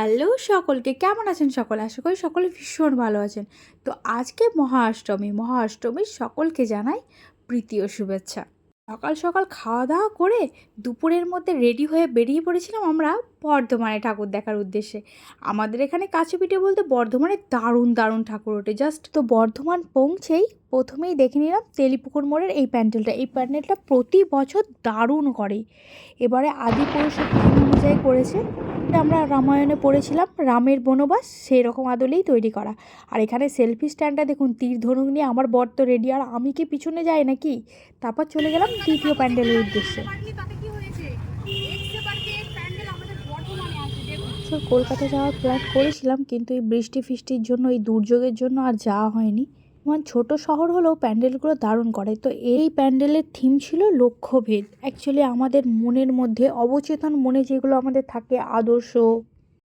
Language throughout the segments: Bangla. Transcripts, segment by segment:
হ্যালো সকলকে, কেমন আছেন সকল? আশা করি সকলে ভীষণ ভালো আছেন। তো আজকে মহাষ্টমী, মহাষ্টমীর সকলকে জানাই প্রীতি ও শুভেচ্ছা। সকাল সকাল খাওয়া দাওয়া করে দুপুরের মধ্যে রেডি হয়ে বেরিয়ে পড়েছিলাম আমরা বর্ধমানে ঠাকুর দেখার উদ্দেশ্যে। আমাদের এখানে কাছে পিঠে বলতে বর্ধমানে দারুণ দারুণ ঠাকুর ওঠে। জাস্ট তো বর্ধমান পৌঁছেই প্রথমেই দেখে নিলাম তেলিপুকুর মোড়ের এই প্যান্ডেলটা। এই প্যান্ডেলটা প্রতি বছর দারুণ করে। এবারে আদি অনুযায়ী করেছে। আমরা রামায়ণে পড়েছিলাম, রামের বনবাস সেই রকম আদলেই তৈরি করা। আর এখানে সেলফি স্ট্যান্ডটা দেখুন, তীর ধনুক নিয়ে আমার বর তো রেডি আর আমি কি পিছনে যাই নাকি? তারপর চলে গেলাম দ্বিতীয় প্যান্ডেলের উদ্দেশ্যে। তো কলকাতা যাওয়ার প্ল্যান করেছিলাম, কিন্তু এই বৃষ্টি ফিষ্টির জন্য, এই দুর্যোগের জন্য আর যাওয়া হয়নি। আমার ছোট শহর হলেও প্যান্ডেলগুলো দারুণ করে। তো এই প্যান্ডেলের থিম ছিল লক্ষ্যভেদ। অ্যাকচুয়ালি আমাদের মনের মধ্যে অবচেতন মনে যেগুলো আমাদের থাকে, আদর্শ,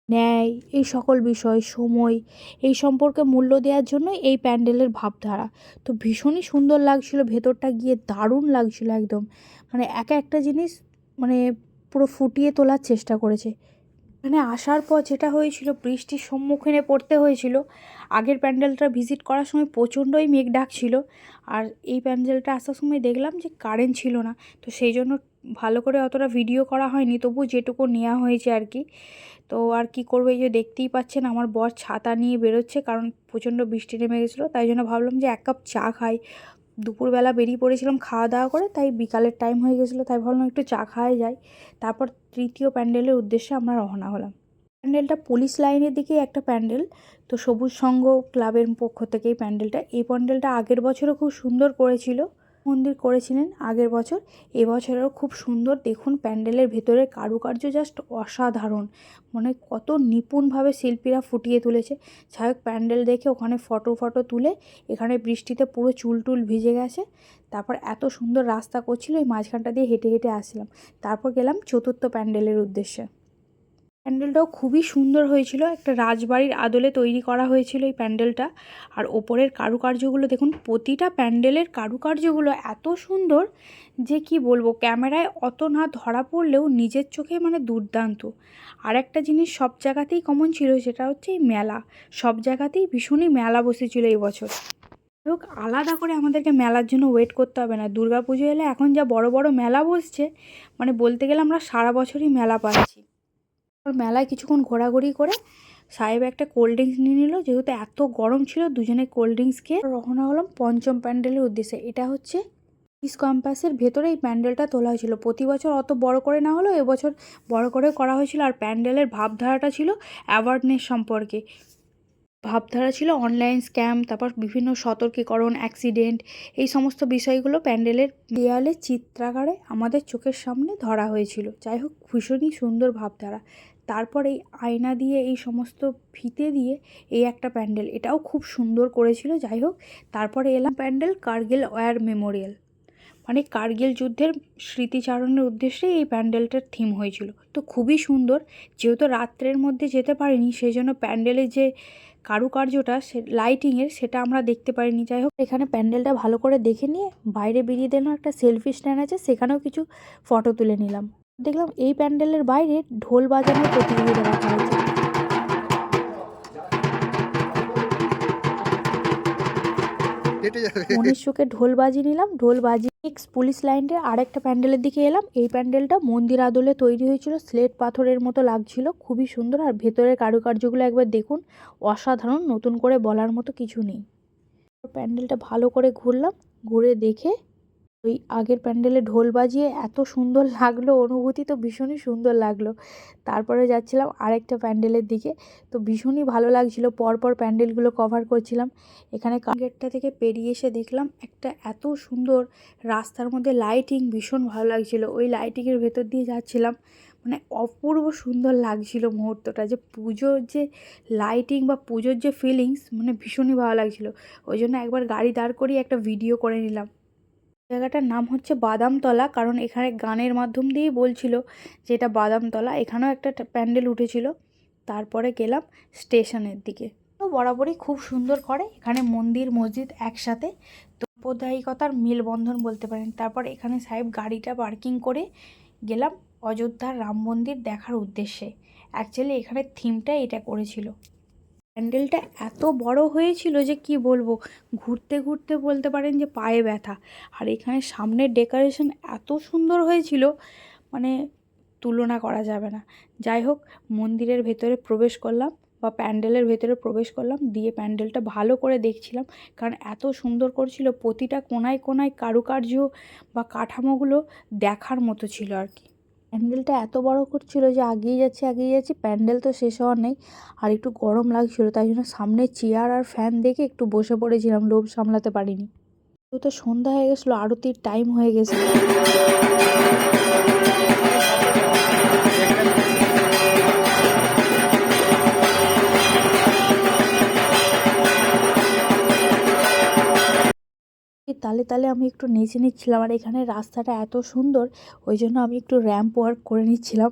ন্যায়, এই সকল বিষয়, সময়, এই সম্পর্কে মূল্য দেওয়ার জন্য এই প্যান্ডেলের ভাবধারা। তো ভীষণই সুন্দর লাগছিল, ভেতরটা গিয়ে দারুণ লাগছিল একদম। মানে একা একটা জিনিস মানে পুরো ফুটিয়ে তোলার চেষ্টা করেছে। মানে আসার পর যেটা হয়েছিল, বৃষ্টির সম্মুখীনে পড়তে হয়েছিল। আগের প্যান্ডেলটা ভিজিট করার সময় প্রচণ্ডই মেঘ ডাকছিল। আর এই প্যান্ডেলটা আসার সময় দেখলাম যে কারেন্ট ছিল না। তো সেই জন্য ভালো করে অতটা ভিডিও করা হয়নি। তবু যেটুকু নেওয়া হয়েছে আর কি। তো আর কি করব, এই যে দেখতেই পাচ্ছেন আমার বর ছাতা নিয়ে বেরোচ্ছে। কারণ প্রচণ্ড বৃষ্টি নেমে গেছিল। তাই জন্য ভাবলাম যে এক কাপ চা খাই। দুপুরবেলা বেরিয়ে পড়েছিলাম খাওয়া দাওয়া করে, তাই বিকালের টাইম হয়ে গেছিল, তাই ভাবলাম একটু চা খাওয়াই যায় তারপর তৃতীয় প্যান্ডেলের উদ্দেশ্যে আমরা রওনা হলাম। প্যান্ডেলটা পুলিশ লাইনের দিকেই একটা প্যান্ডেল, তো সবুজ সংঘ ক্লাবের পক্ষ থেকেই প্যান্ডেলটা। এই প্যান্ডেলটা আগের বছরও খুব সুন্দর করেছিল মন্দির করেছিলেন আগের বছর। এবছরেও খুব সুন্দর। দেখুন, প্যান্ডেলের ভেতরের কারুকার্য জাস্ট অসাধারণ। মানে কত নিপুণভাবে শিল্পীরা ফুটিয়ে তুলেছে। হোক, প্যান্ডেল দেখে ওখানে ফটো ফটো তুলে এখানে বৃষ্টিতে পুরো চুল টুল ভিজে গেছে। তারপর এত সুন্দর রাস্তা করছিল ওই মাঝখানটা দিয়ে হেঁটে হেঁটে আসলাম তারপর গেলাম চতুর্থ প্যান্ডেলের উদ্দেশ্যে। প্যান্ডেলটাও খুবই সুন্দর হয়েছিল। একটা রাজবাড়ির আদলে তৈরি করা হয়েছিল এই প্যান্ডেলটা। আর ওপরের কারুকার্যগুলো দেখুন, প্রতিটা প্যান্ডেলের কারুকার্যগুলো এত সুন্দর যে কি বলব, ক্যামেরায় অত না ধরা পড়লেও নিজের চোখে মানে দুর্দান্ত। আর একটা জিনিস সব জায়গাতেই কমন ছিল সেটা হচ্ছে এই মেলা। সব জায়গাতেই ভীষণই মেলা বসেছিল এই বছর। হোক আলাদা করে আমাদেরকে মেলার জন্য ওয়েট করতে হবে না। দুর্গা পুজো এলে এখন যা বড় বড় মেলা বসছে মানে বলতে গেলে আমরা সারা বছরই মেলা পাচ্ছি। মেলায় কিছুক্ষণ ঘোরাঘুরি করে সাহেব একটা কোল্ড ড্রিঙ্কস নিয়ে নিল। যেহেতু এত গরম ছিল, দুজনে কোল্ড ড্রিঙ্কস খেয়ে রওনা হলাম পঞ্চম প্যান্ডেলের উদ্দেশ্যে। এটা হচ্ছে ইস কম্পাসের ভেতরে এই প্যান্ডেলটা তোলা হয়েছিল। প্রতি বছর অত বড় করে না হলেও এবছর বড় করে করা হয়েছিল। আর প্যান্ডেলের ভাবধারাটা ছিল অ্যাওয়ার্ডনেস সম্পর্কে। ভাবধারা ছিল অনলাইন স্ক্যাম তারপর বিভিন্ন সতর্কীকরণ অ্যাক্সিডেন্ট এই সমস্ত বিষয়গুলো প্যান্ডেলের দেয়ালে চিত্রাকারে আমাদের চোখের সামনে ধরা হয়েছিল। যাই হোক, ভীষণই সুন্দর ভাবধারা। তারপর এই আয়না দিয়ে, এই সমস্ত ফিতে দিয়ে এই একটা প্যান্ডেল, এটাও খুব সুন্দর করেছিল। যাই হোক, তারপরে এলাম প্যান্ডেল কার্গিল ওয়ার মেমোরিয়াল। মানে কার্গিল যুদ্ধের স্মৃতিচারণের উদ্দেশ্যে এই প্যান্ডেলটার থিম হয়েছিল। তো খুবই সুন্দর, যেহেতু রাত্রের মধ্যে যেতে পারিনি সেই জন্য প্যান্ডেলের যে কারুকার্যটা, সে লাইটিংয়ের সেটা আমরা দেখতে পারিনি। যাই হোক, এখানে প্যান্ডেলটা ভালো করে দেখে নিয়ে বাইরে বেরিয়ে দিলাম একটা সেলফি স্ট্যান্ড আছে, সেখানেও কিছু ফটো তুলে নিলাম। দেখলাম এই প্যান্ডেলের বাইরে ঢোল বাজানোর প্রতিযোগিতা রাখা হয়েছে মনের ঢোল বাজি নিলাম, ঢোল বাজি পুলিশ লাইনের আরেকটা প্যান্ডেলের দিকে এলাম। এই প্যান্ডেলটা মন্দির আদলে তৈরি হয়েছিল স্লেট পাথরের মতো লাগছিল, খুবই সুন্দর। আর ভেতরের কারুকার্যগুলো একবার দেখুন, অসাধারণ, নতুন করে বলার মতো কিছু নেই। প্যান্ডেলটা ভালো করে ঘুরলাম, ঘুরে দেখে ওই আগের প্যান্ডেলে ঢোল বাজিয়ে এত সুন্দর লাগল, অনুভূতি তো ভীষণই সুন্দর লাগল। তারপরে যাচ্ছিলাম আরেকটা প্যান্ডেলের দিকে, তো ভীষণই ভালো লাগছিল। পরপর প্যান্ডেলগুলো কভার করছিলাম। এখানে গেটটা থেকে পেরিয়ে এসে দেখলাম একটা এত সুন্দর রাস্তার মধ্যে লাইটিং ভীষণ ভালো লাগছিল। ওই লাইটিংয়ের ভেতর দিয়ে যাচ্ছিলাম মানে অপূর্ব সুন্দর লাগছিল মুহূর্তটা। যে পুজোর যে লাইটিং বা পুজোর যে ফিলিংস মানে ভীষণই ভালো লাগছিল। ওই জন্য একবার গাড়ি দাঁড় করিয়ে একটা ভিডিও করে নিলাম। জায়গাটার নাম হচ্ছে বাদামতলা, কারণ এখানে গানের মাধ্যম দিয়েই বলছিল যে এটা বাদামতলা। এখানেও একটা প্যান্ডেল উঠেছিল। তারপরে গেলাম স্টেশনের দিকে। তো বরাবরই খুব সুন্দর করে এখানে মন্দির, মসজিদ একসাথে তো সাম্প্রদায়িকতার মেলবন্ধন বলতে পারেন। তারপর এখানে সাহেব গাড়িটা পার্কিং করে গেলাম অযোধ্যার রাম মন্দির দেখার উদ্দেশ্যে। অ্যাকচুয়ালি এখানে থিমটা এটা করেছিল। প্যান্ডেলটা এত বড় হয়েছিল যে কি বলব? ঘুরতে ঘুরতে বলতে পারেন যে পায়ে ব্যথা। আর এখানে সামনের ডেকোরেশন এত সুন্দর হয়েছিল মানে তুলনা করা যাবে না। যাই হোক, মন্দিরের ভেতরে প্রবেশ করলাম বা প্যান্ডেলের ভেতরে প্রবেশ করলাম, দিয়ে প্যান্ডেলটা ভালো করে দেখছিলাম। কারণ এত সুন্দর করছিল, প্রতিটা কোনায় কোনায় কারুকার্য বা কাঠামোগুলো দেখার মতো ছিল আর কি। প্যান্ডেলটা এত বড় করছিল যে আগিয়ে যাচ্ছে আগিয়ে যাচ্ছে। প্যান্ডেল তো শেষ হওয়ার নেই। আর একটু গরম লাগছিল, তাই জন্য সামনে চেয়ার আর ফ্যান দেখে একটু বসে পড়েছিলাম, লোভ সামলাতে পারিনি। তো সন্ধ্যা হয়ে গেছিল, আরতির টাইম হয়ে গেছে। তালে তালে আমি একটু নেচে নিচ্ছিলাম আর এখানে রাস্তাটা এত সুন্দর, ওই জন্য আমি একটু র্যাম্প ওয়ার্ক করে নিচ্ছিলাম।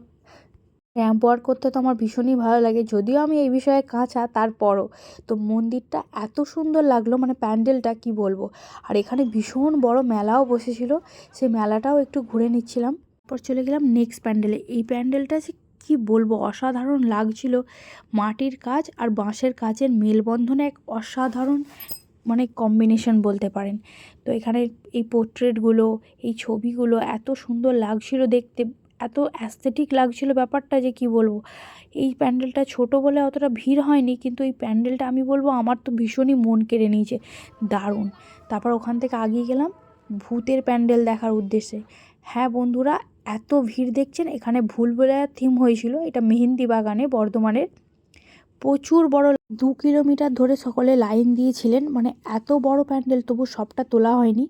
র্যাম্প ওয়ার্ক করতে তো আমার ভীষণই ভালো লাগে, যদিও আমি এই বিষয়ে কাঁচা, তারপরও। তো মন্দিরটা এত সুন্দর লাগল মানে প্যান্ডেলটা কি বলব? আর এখানে ভীষণ বড় মেলাও বসেছিল, সেই মেলাটাও একটু ঘুরে নিচ্ছিলাম। তারপর চলে গেলাম নেক্সট প্যান্ডেলে। এই প্যান্ডেলটা যে কী বলব, অসাধারণ লাগছিল। মাটির কাজ আর বাঁশের কাজের মেলবন্ধনে এক অসাধারণ মানে কম্বিনেশন বলতে পারেন। তো এখানে এই পোর্ট্রেটগুলো এই ছবিগুলো এত সুন্দর লাগছিল দেখতে, এত অ্যাস্থেটিক লাগছিল ব্যাপারটা যে কি বলব? এই প্যান্ডেলটা ছোট বলে অতটা ভিড় হয়নি, কিন্তু এই প্যান্ডেলটা আমি বলব আমার তো ভীষণই মন কেড়ে নিয়েছে। দারুণ। তারপর ওখান থেকে আগিয়ে গেলাম, ভূতের প্যান্ডেল দেখার উদ্দেশ্যে। হ্যাঁ বন্ধুরা, এত ভিড় দেখছেন, এখানে ভুল বলে থিম হয়েছিল, এটা মেহেন্দি বাগানে বর্ধমানের। প্রচুর বড় দু কিলোমিটার ধরে সকলে লাইন দিয়েছিলেন মানে এত বড় প্যান্ডেল তবু সবটা তোলা হয়নি।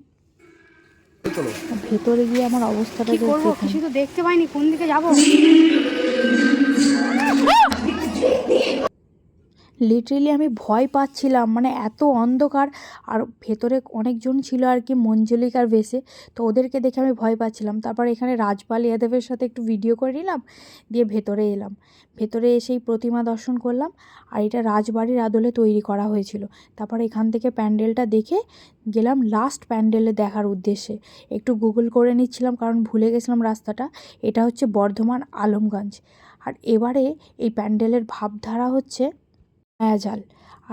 ভেতরে। গিয়ে আমার অবস্থাটা কি করব? কিছু তো দেখতে পাইনি কোন দিকে যাব? লিটারেলি আমি ভয় পাচ্ছিলাম মানে এত অন্ধকার। আর ভেতরে অনেকজন ছিল আর কি মঞ্জলিকার বেশে। তো ওদেরকে দেখে আমি ভয় পাচ্ছিলাম। তারপর এখানে রাজপাল ইয়াদবের সাথে একটু ভিডিও করে নিলাম, দিয়ে ভেতরে এলাম। ভেতরে এসেই প্রতিমা দর্শন করলাম, আর এটা রাজবাড়ির আদলে তৈরি করা হয়েছিল। তারপর এখান থেকে প্যান্ডেলটা দেখে গেলাম লাস্ট প্যান্ডেলে দেখার উদ্দেশ্যে। একটু গুগল করে নিচ্ছিলাম, কারণ ভুলে গেছিলাম রাস্তাটা। এটা হচ্ছে বর্ধমান আলমগঞ্জ। আর এবারে এই প্যান্ডেলের ভাবধারা হচ্ছে মায়াজাল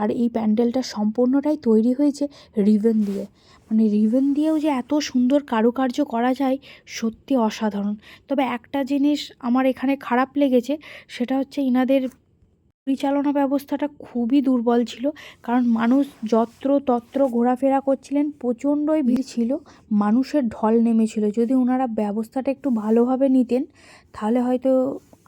আর এই প্যান্ডেলটা সম্পূর্ণটাই তৈরি হয়েছে রিভেন দিয়ে। মানে রিভেন দিয়েও যে এত সুন্দর কারুকার্য করা যায় সত্যি অসাধারণ। তবে একটা জিনিস আমার এখানে খারাপ লেগেছে, সেটা হচ্ছে ইনাদের পরিচালনা ব্যবস্থাটা খুবই দুর্বল ছিল। কারণ মানুষ যত্র তত্র ঘোরাফেরা করছিলেন, প্রচণ্ডই ভিড় ছিল, মানুষের ঢল নেমেছিল। যদি ওনারা ব্যবস্থাটা একটু ভালোভাবে নিতেন, তাহলে হয়তো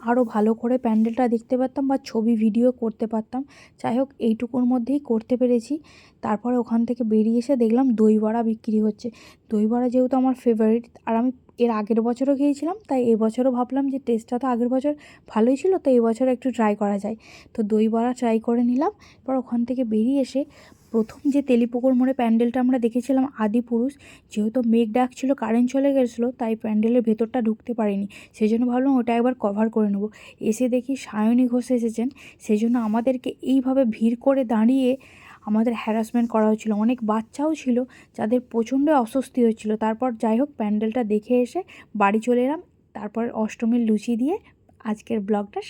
আরও ভালো করে প্যান্ডেলটা দেখতে পারতাম বা ছবি, ভিডিও করতে পারতাম। যাই হোক, এইটুকুর মধ্যেই করতে পেরেছি। তারপরে ওখান থেকে বেরিয়ে এসে দেখলাম দই বড়া বিক্রি হচ্ছে। দই বড়া যেহেতু আমার ফেভারিট আর আমি এর আগের বছরও খেয়েছিলাম, তাই এবছরও ভাবলাম যে টেস্টটা তো আগের বছর ভালোই ছিল, তো এবছর একটু ট্রাই করা যায়। তো দই বড়া ট্রাই করে নিলাম। এবার ওখান থেকে বেরিয়ে এসে প্রথম যে তেলিপুকুর মোড়ে প্যান্ডেলটা আমরা দেখেছিলাম আদি পুরুষ, যেহেতু মেঘ ডাকছিল কারেন্ট চলে গেছিল, তাই প্যান্ডেলের ভেতরটা ঢুকতে পারিনি। সেই জন্য ভাবলাম ওটা একবার কভার করে নেব। এসে দেখি সায়নী ঘোষ এসেছেন। সেই জন্য আমাদেরকে এইভাবে ভিড় করে দাঁড়িয়ে আমাদের হ্যারাসমেন্ট করা হচ্ছিল। অনেক বাচ্চাও ছিল, যাদের প্রচণ্ড অস্বস্তি হচ্ছিল। তারপর যাই হোক, প্যান্ডেলটা দেখে এসে বাড়ি চলে এলাম। তারপর অষ্টমীর লুচি দিয়ে আজকের ব্লগটা